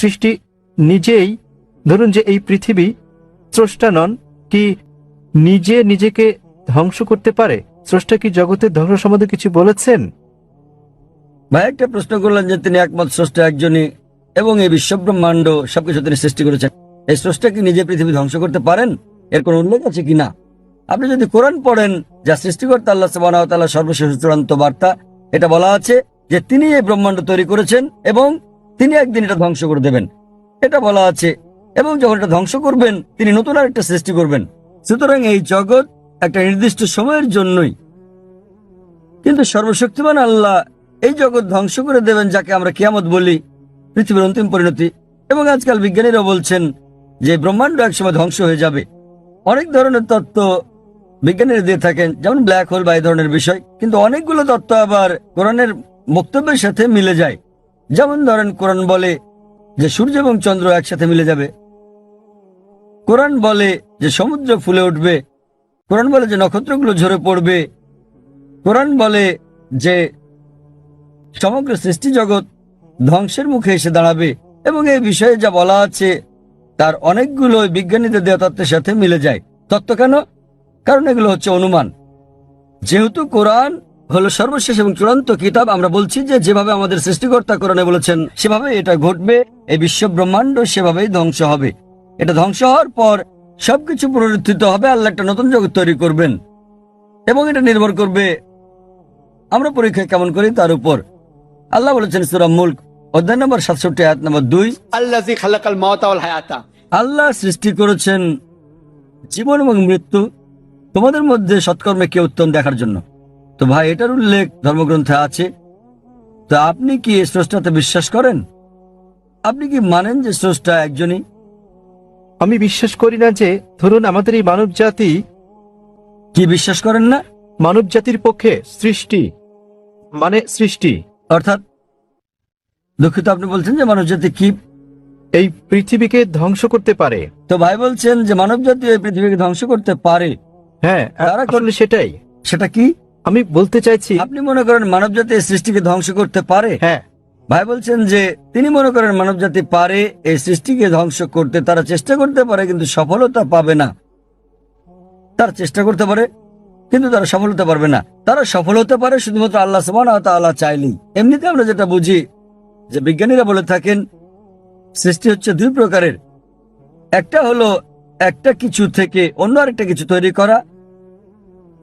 সৃষ্টি নিজেই, ধরুন যে এই পৃথিবী স্রষ্টা নন, কি নিজে নিজেকে ধ্বংস করতে পারে? স্রষ্টা কি জগতের ধ্বংস সম্বন্ধে কিছু বলেছেন? ভাই, একটা প্রশ্ন করলেন যে তিনি একমত স্রষ্টা একজনই এবং এই বিশ্বব্রহ্মাণ্ড সবকিছু তিনি সৃষ্টি করেছেন। এই স্রষ্টা কি নিজে পৃথিবী ধ্বংস করতে পারেন? এর কোন উল্লেখ আছে কিনা আপনি যদি কোরআন পড়েন, যা সৃষ্টিকর্তা আল্লাহ সুবাহ সর্বশেষ চূড়ান্ত বার্তা, এটা বলা আছে যে তিনি এই ব্রহ্মাণ্ড তৈরি করেছেন এবং তিনি একদিন এটা ধ্বংস করে দেবেন। এটা বলা আছে, এবং যখন এটা ধ্বংস করবেন, তিনি নতুন আর একটা সৃষ্টি করবেন। সুতরাং এই জগৎ একটা নির্দিষ্ট সময়ের জন্যই। কিন্তু সর্বশক্তিমান আল্লাহ এই জগৎ ধ্বংস করে দেবেন যাকে আমরা কিয়ামত বলি, পৃথিবীর অন্তিম পরিণতি। এবং আজকাল বিজ্ঞানীরা বলছেন যে ব্রহ্মাণ্ড একসময় ধ্বংস হয়ে যাবে। অনেক ধরনের তত্ত্ব বিজ্ঞানীরা দিয়ে থাকেন, যেমন ব্ল্যাক হোল বা এই ধরনের বিষয়। কিন্তু অনেকগুলো তত্ত্ব আবার কোরআনের বক্তব্যের সাথে মিলে যায়। যেমন ধরেন কোরআন বলে যে সূর্য এবং চন্দ্র একসাথে মিলে যাবে। কোরআন বলে যে সমুদ্র ফুলে উঠবে। কোরআন বলে যে নক্ষত্রগুলো ঝরে পড়বে। কোরআন বলে যে সমগ্র সৃষ্টি জগৎ ধ্বংসের মুখে এসে দাঁড়াবে এবং এই বিষয়ে যা বলা আছে, তার অনেকগুলো বিজ্ঞানীদের দেওয়া তত্ত্বের সাথে মিলে যায়। তত্ত্ব কেন? কারণ এগুলো হচ্ছে অনুমান। যেহেতু কোরআন হলো সর্বশেষ এবং চূড়ান্ত কিতাব। আমরা বলছি যে যেভাবে আমাদের সৃষ্টিকর্তা করণে বলেছেন সেভাবে এটা ঘটবে এই বিশ্ব ব্রহ্মাণ্ড সেভাবেই ধ্বংস হবে। এটা ধ্বংস হওয়ার পর সবকিছু পুনরুত্থিত হবে আল্লাহ একটা নতুন জগৎ তৈরি করবেন। এবং এটা নির্ভর করবে আমরা পরীক্ষা কেমন করি তার উপর। আল্লাহ বলেছেন সুরাম মুল্ক অধ্যায় নম্বর সাতষট্টি হাত নম্বর দুই। আল্লাহ আল্লাহ সৃষ্টি করেছেন জীবন এবং মৃত্যু। তোমাদের মধ্যে সৎকর্মে কে উত্তম দেখার জন্য? তো ভাই এটার উল্লেখ ধর্মগ্রন্থে আছে। তা আপনি কি এই স্রষ্টাতে বিশ্বাস করেন? আপনি কি মানেন যে স্রষ্টা একজনই? আমি বিশ্বাস করি না যে ধরুন আমাদের এই মানব জাতি কি বিশ্বাস করেন না? মানব জাতির পক্ষে সৃষ্টি মানে সৃষ্টি। অর্থাৎ দুঃখিত আপনি বলছেন যে মানব জাতি কি? এই পৃথিবীকে ধ্বংস করতে পারে। তো ভাই বলছেন যে মানব জাতি এই পৃথিবীকে ধ্বংস করতে পারে। হ্যাঁ তারা আসলে সেটাই। সেটা কি? আমি বলতে চাইছি আপনি মনে করেন মানব জাতি এই সৃষ্টিকে ধ্বংস করতে পারে? হ্যাঁ। ভাই বলছেন যে তিনি মনে করেন মানব জাতি পারে এই সৃষ্টিকে ধ্বংস করতে তারা চেষ্টা করতে পারে কিন্তু সফলতা পাবে না। তারা চেষ্টা করতে পারে কিন্তু তারা সফল হতে পারবে না। তারা সফল হতে পারে শুধুমাত্র আল্লাহ সমান আল্লাহ চাইলেই। এমনিতে আমরা যেটা বুঝি যে বিজ্ঞানীরা বলে থাকেন সৃষ্টি হচ্ছে দুই প্রকারের। একটা হলো একটা কিছু থেকে অন্য আরেকটা কিছু তৈরি করা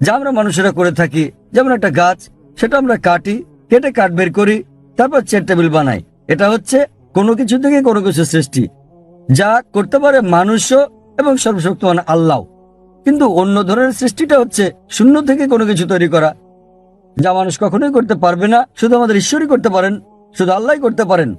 যা আমরা মানুষেরা করে থাকি, যেমন একটা গাছ, সেটা আমরা কাটি, কেটে কাঠ বের করি, তারপর চেয়ার টেবিল বানাই। এটা হচ্ছে কোনো কিছু থেকে কোনো কিছু সৃষ্টি। যা করতে পারে মানুষও এবং সর্বশক্তিমান আল্লাহ। কিন্তু অন্য ধরনের সৃষ্টিটা হচ্ছে শূন্য থেকে কোনো কিছু তৈরি করা। যা মানুষ কখনোই করতে পারবে না, শুধু আমাদের ঈশ্বরই করতে পারেন, শুধু আল্লাহ করতে পারেন।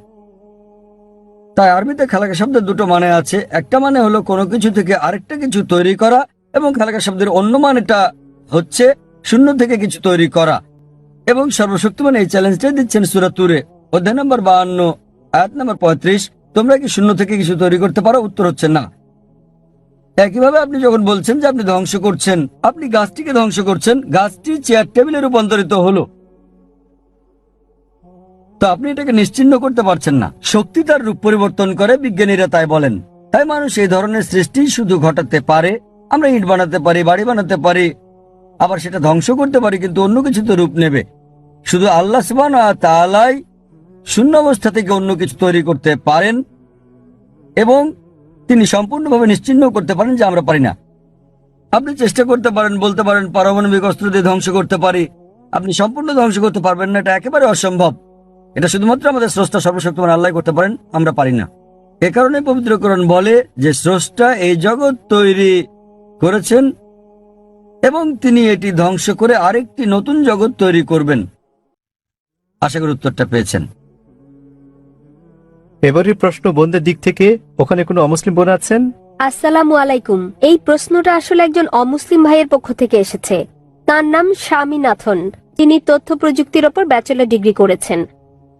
তাই আরবিতে খালাকা শব্দের দুটো মানে আছে। একটা মানে হলো কোনো কিছু থেকে আরেকটা কিছু তৈরি করা এবং খালাকা শব্দের অন্য মানেটা হচ্ছে শূন্য থেকে কিছু তৈরি করা। এবং সর্বশক্তিমান এই চ্যালেঞ্জটাই দিচ্ছেন সুরাতুরে অধ্যায় নম্বর বাহান্ন আয়াত নম্বর পঁয়ত্রিশ, তোমরা কি শূন্য থেকে কিছু তৈরি করতে পারো? উত্তর হচ্ছে না। একইভাবে আপনি যখন বলছেন যে আপনি ধ্বংস করছেন, আপনি গাছটিকে ধ্বংস করছেন, গাছটি চেয়ার টেবিলে রূপান্তরিত হলো। তো আপনি এটাকে নিশ্চিহ্ন করতে পারছেন না। শক্তি তার রূপ পরিবর্তন করে, বিজ্ঞানীরা তাই বলেন। তাই মানুষ এই ধরনের সৃষ্টি শুধু ঘটাতে পারে, আমরা ইট বানাতে পারি, বাড়ি বানাতে পারি আবার সেটা ধ্বংস করতে পারি, কিন্তু অন্য কিছুতে রূপ নেবে। শুধু আল্লাহ সুবহান তালাই শূন্য অবস্থা থেকে অন্য কিছু তৈরি করতে পারেন এবং তিনি সম্পূর্ণভাবে নিশ্চিহ্ন করতে পারেন যে আমরা পারি না। আপনি চেষ্টা করতে পারেন, বলতে পারেন, পারমাণবিক অস্ত্র দিয়ে ধ্বংস করতে পারি। আপনি সম্পূর্ণ ধ্বংস করতে পারবেন না, এটা একেবারে অসম্ভব। এটা শুধুমাত্র আমাদের স্রষ্টা সর্বশক্তিমান আল্লাহ করতে পারেন, আমরা পারি না। এ কারণে পবিত্রকরণ বলে যে স্রষ্টা এই জগৎ তৈরি করেছেন এবং তিনি এটি ধ্বংস করে আরেকটি নতুন জগৎ তৈরি করবেন। আশা করি উত্তরটা পেয়েছেন। এবারের প্রশ্ন বোনদের দিক থেকে ওখানে কোনো অমুসলিম বোন আছেন? আসসালামু আলাইকুম। এই প্রশ্নটা আসলে একজন অমুসলিম ভাইয়ের পক্ষ থেকে এসেছে। তার নাম স্বামীনাথন। তিনি তথ্য প্রযুক্তির ওপর ব্যাচেলর ডিগ্রি করেছেন।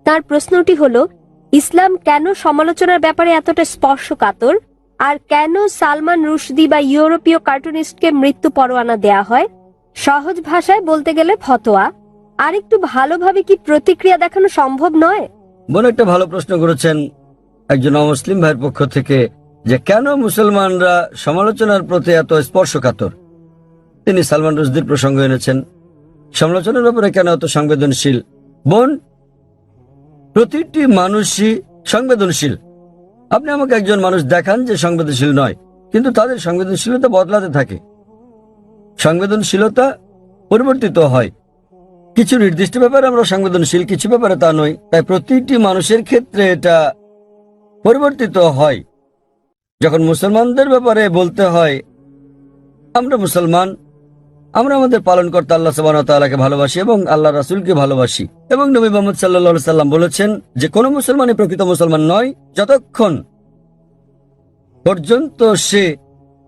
তার প্রশ্নটি হলো ইসলাম কেন সমালোচনার ব্যাপারে এতটা স্পর্শকাতর? আর কেন সালমান রুশদি বা ইউরোপীয় কার্টুনিস্টকে মৃত্যু পরোয়ানা দেয়া হয়? সহজ ভাষায় বলতে গেলে ফতোয়া। আর একটু ভালোভাবে কি প্রতিক্রিয়া দেখানো সম্ভব নয়? বোন একটা ভালো প্রশ্ন করেছেন একজন অমুসলিম ভাইয়ের পক্ষ থেকে যে কেন মুসলমানরা সমালোচনার প্রতি এত স্পর্শকাতর? তিনি সালমান রুশদির প্রসঙ্গ এনেছেন। সমালোচনার ব্যাপারে কেন এত সংবেদনশীল? বোন, প্রতিটি মানুষই সংবেদনশীল। আপনি আমাকে একজন মানুষ দেখান যে সংবেদনশীল নয়, কিন্তু তাদের সংবেদনশীলতা বদলাতে থাকে। সংবেদনশীলতা পরিবর্তিত হয়। কিছু নির্দিষ্ট ব্যাপারে আমরা সংবেদনশীল, কিছু ব্যাপারে তা নই, তাই প্রতিটি মানুষের ক্ষেত্রে এটা পরিবর্তিত হয়। যখন মুসলমানদের ব্যাপারে বলতে হয়, আমরা মুসলমান আমরা আমাদের পালন করতে আল্লাহ সাবানকে ভালোবাসি এবং আল্লাহ রাসুলকে ভালোবাসি। এবং নবী মোহাম্মদ সাল্লা সাল্লাম বলেছেন যে, কোনো মুসলমানই প্রকৃত মুসলমান নয়, যতক্ষণ পর্যন্ত সে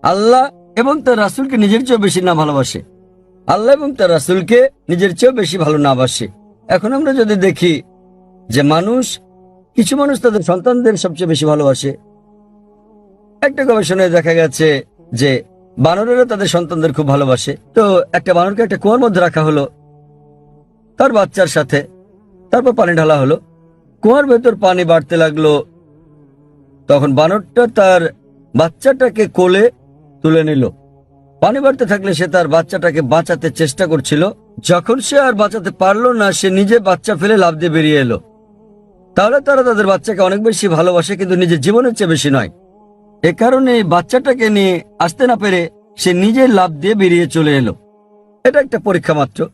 আল্লাহ এবং তার রাসুলকে নিজের চেয়েও বেশি না ভালোবাসে, আল্লাহ এবং তার রাসুলকে নিজের চেয়েও বেশি ভালো না বাসে। এখন আমরা যদি দেখি যে, মানুষ, কিছু মানুষ তাদের সন্তানদের সবচেয়ে বেশি ভালোবাসে। একটা গবেষণায় দেখা গেছে যে বানরেরা তাদের সন্তানদের খুব ভালোবাসে। তো একটা বানরকে একটা কুয়ার মধ্যে রাখা হলো। তার বাচ্চার সাথে। তারপর পানি ঢালা হলো। কুয়ার ভেতর পানি বাড়তে লাগল। তখন বানরটা তার বাচ্চাটাকে কোলে তুলে নিল। পানি বাড়তে থাকলে সে তার বাচ্চাটাকে বাঁচাতে চেষ্টা করছিল। যখন সে আর বাঁচাতে পারল না, সে নিজে বাচ্চা ফেলে লাভ দিয়ে বেরিয়ে এলো। তাহলে তারা তাদের বাচ্চাকে অনেক বেশি ভালোবাসে, কিন্তু নিজের জীবনের চেয়ে বেশি নয়। এ কারণে বাচ্চাটাকে নিয়ে আসতে না পেরে সে নিজে লাভ দিয়ে বেরিয়ে চলে এলো। এটা একটা পরীক্ষা মাত্র।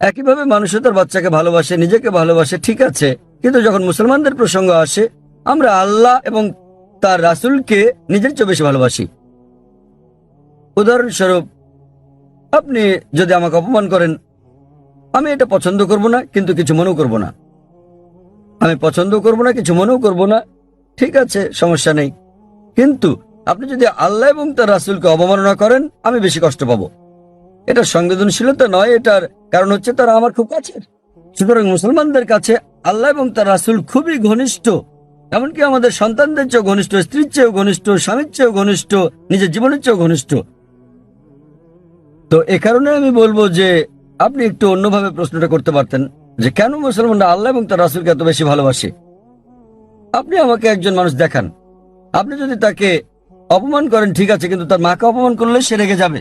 একইভাবে মানুষও তার বাচ্চাকে ভালোবাসে, নিজেকে ভালোবাসে, ঠিক আছে। কিন্তু যখন মুসলমানদের প্রসঙ্গ আসে, আমরা আল্লাহ এবং তার রাসুলকে নিজের চেয়ে বেশি ভালোবাসি। উদাহরণস্বরূপ, আপনি যদি আমাকে অপমান করেন, আমি এটা পছন্দ করব না, কিন্তু কিছু মনেও করব না। আমি পছন্দ করব না, কিছু মনেও করব না। ঠিক আছে, সমস্যা নেই। কিন্তু আপনি যদি আল্লাহ এবং তার রাসুলকে অবমাননা করেন, আমি বেশি কষ্ট পাবো। এটা সংবেদনশীলতা নয়, এটার কারণ হচ্ছে তারা আমার খুব কাছের। সুতরাং মুসলমানদের কাছে আল্লাহ এবং তার রাসুল খুবই ঘনিষ্ঠ। এমনকি আমাদের সন্তানদের চেয়েও ঘনিষ্ঠ, স্ত্রীর চেয়েও ঘনিষ্ঠ, স্বামীর চেয়েও ঘনিষ্ঠ, নিজের জীবনের চেয়েও ঘনিষ্ঠ। তো এ কারণে আমি বলব যে, আপনি একটু অন্যভাবে প্রশ্নটা করতে পারতেন, যে কেন মুসলমানরা আল্লাহ এবং তার রাসুলকে এত বেশি ভালোবাসে? আপনি আমাকে একজন মানুষ দেখান। আপনি যদি তাকে অপমান করেন, ঠিক আছে, কিন্তু তার মাকে অপমান করলে সে রেগে যাবে।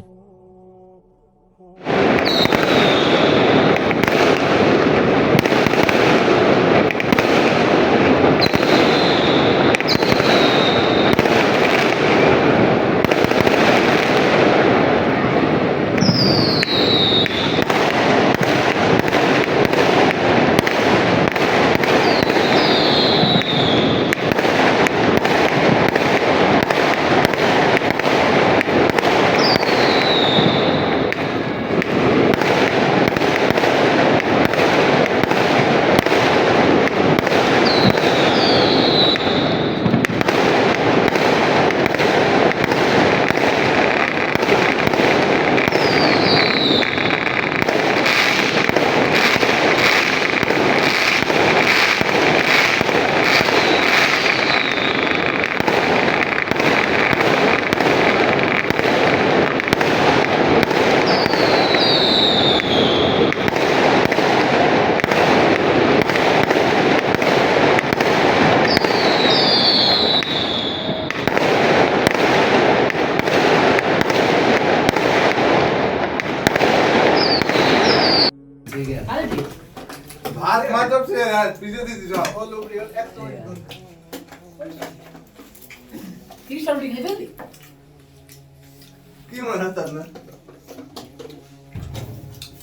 কি মনে হয় না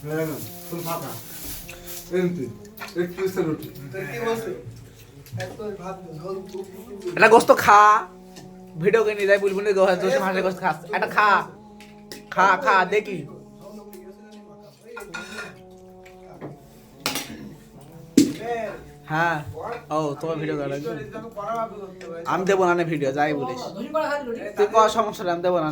হ্যাঁ না ফুল ফাঁকা এমতি একটু সে রুটি কি বলছে এটা গোস্ত খা ভিডিও কে নিয়ে যাই বুলবুল দোষে মাসে গোস্ত খা এটা খা খা খা দেখি হ্যাঁ। ও, তোমার ভিডিও করা লাগবে আমি দেবো না ভিডিও যাই বলিস। তুই কর, সমস্যা আমি দেবো না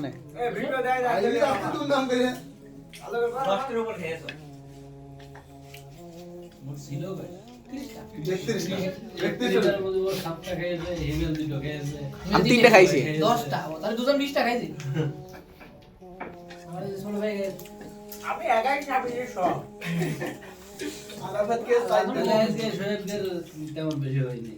খাইছি। দশটা আমি একাই খাবি সব। তাহলে আজকে সোহেবদের তেমন বেশি হয়নি।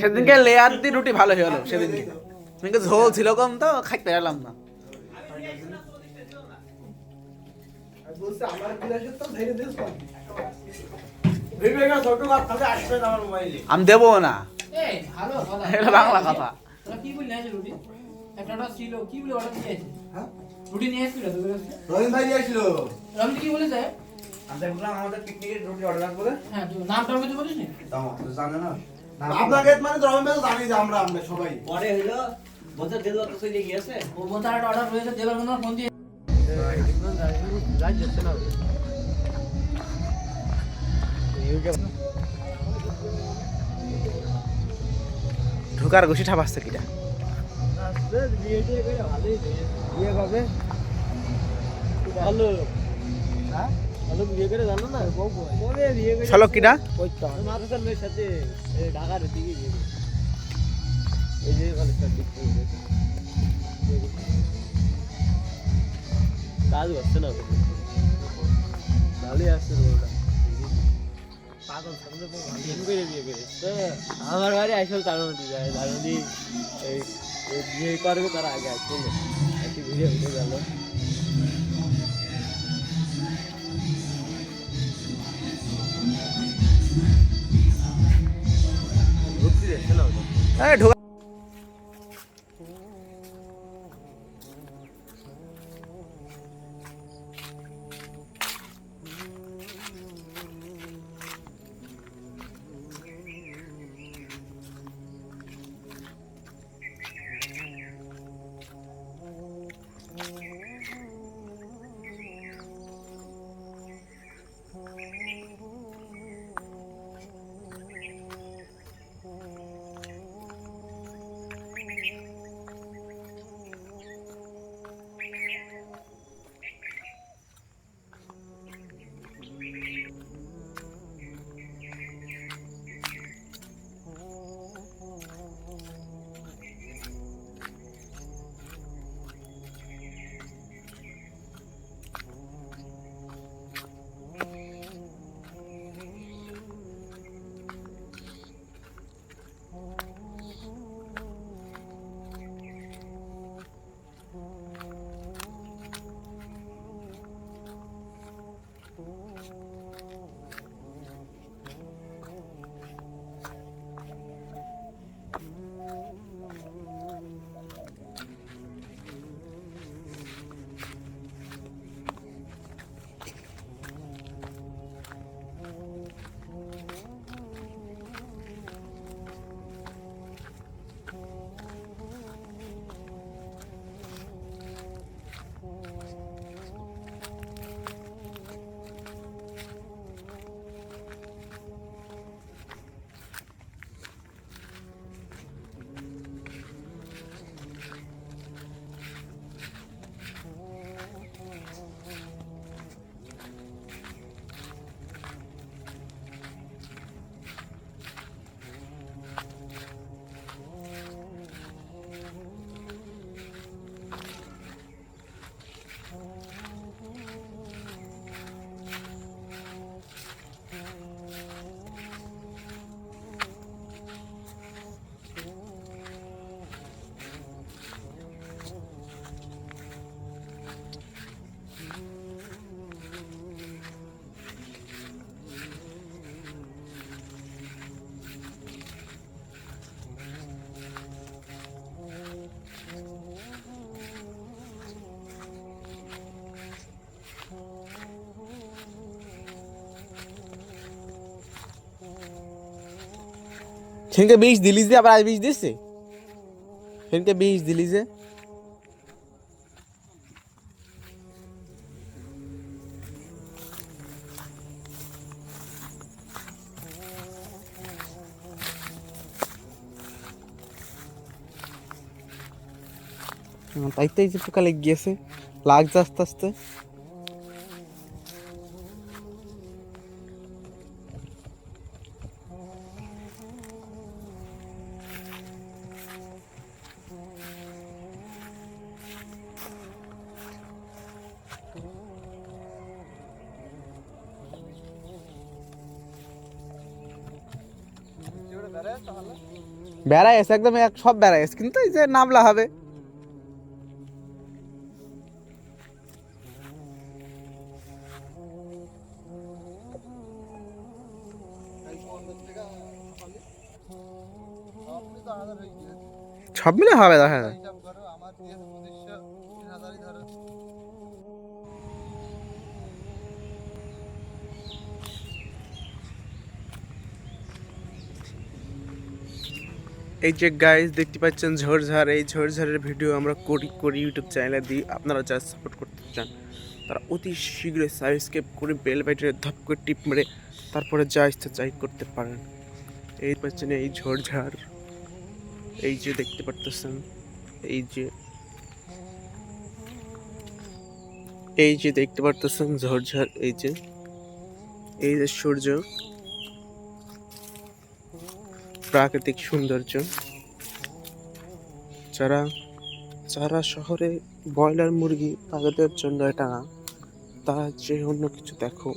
সেদিনকে লেয়ার দিয়ে রুটি ভালো হয়ে গেলো সেদিনকে। সেদিনকে ঝোল ছিল কম তো খাইতে পারলাম না। আমি দেবো না। বাংলা কথা। কি বললি রুটি? একটা অর্ডার ছিল। কি বলে অর্ডার দিয়ে আছে রুটি নিয়ে এসেছিল তোদের কাছে? রহিম ভাই আসছিল। রবি কি বলেছে? আমি দেখলাম আমাদের পিকনিকের রুটি অর্ডার করে হ্যাঁ তুই নামটা আমি তো বলিস নি। জানে না আপনাকে মানে রহিম ভাই জানি যে আমরা আমরা সবাই। পরে হলো বছর দেড় বছর চলে গিয়েছে। ও বোতার একটা অর্ডার রয়েছে দেবার কোনো ফোন দিয়ে ঢুকার ঘুষি ঠাপাচ্ছে কিটা? শালক কিটা কাজ হচ্ছে না ভালোই আসছে রোলটা আমার বাড়ি আসল তার মধ্যে যায় তার মধ্যে এই এই বিয়ে করবে তার আগে আসছে একটু ঘুরে ঘুরে গেল এই ঢুকা সেদিনকে বিষ দিলি যে আবার আজ বিষ দিচ্ছে সেদিনকে বিষ দিলি যে তাই তাই যে পোকা লেগে গিয়েছে লাগছে আস্তে আস্তে বেড়া এসে একদম এক সব বেড়ায় এসে কিন্তু এই যে নামলা হবে। সব মিলে হবে, দেখা যায় এই যে গাইজ দেখতে পাচ্ছেন ঝড়ঝাড় এই ঝড়ঝাড়ের ভিডিও আমরা করি করি ইউটিউব চ্যানেলে দিই। আপনারা যারা সাপোর্ট করতে চান, তারা অতি শীঘ্রই সাবস্ক্রাইব করে বেল বাটনে ধপ করে টিপ মেরে তারপরে যা ইচ্ছা চাই করতে পারেন। এই পাচ্ছেন এই ঝড়ঝাড় এই যে দেখতে পারতেছেন, এই যে এই যে দেখতে পারতেছেন ঝড়ঝাড় এই যে এই যে সূর্য। প্রাকৃতিক সৌন্দর্য। যারা যারা শহরে ব্রয়লার মুরগি তাদের জন্য এটা না, তারা যে অন্য কিছু দেখো।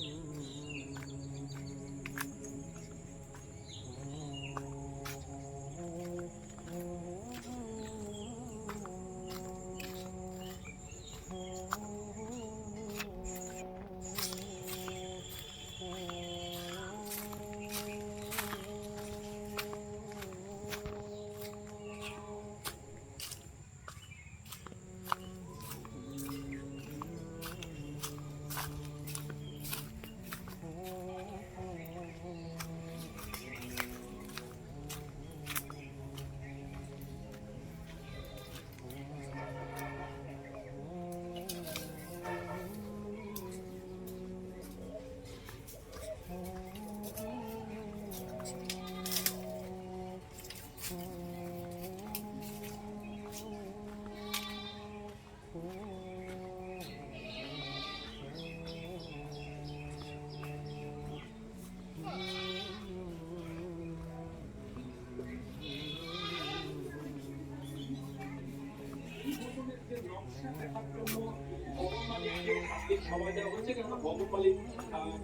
bumalik uh,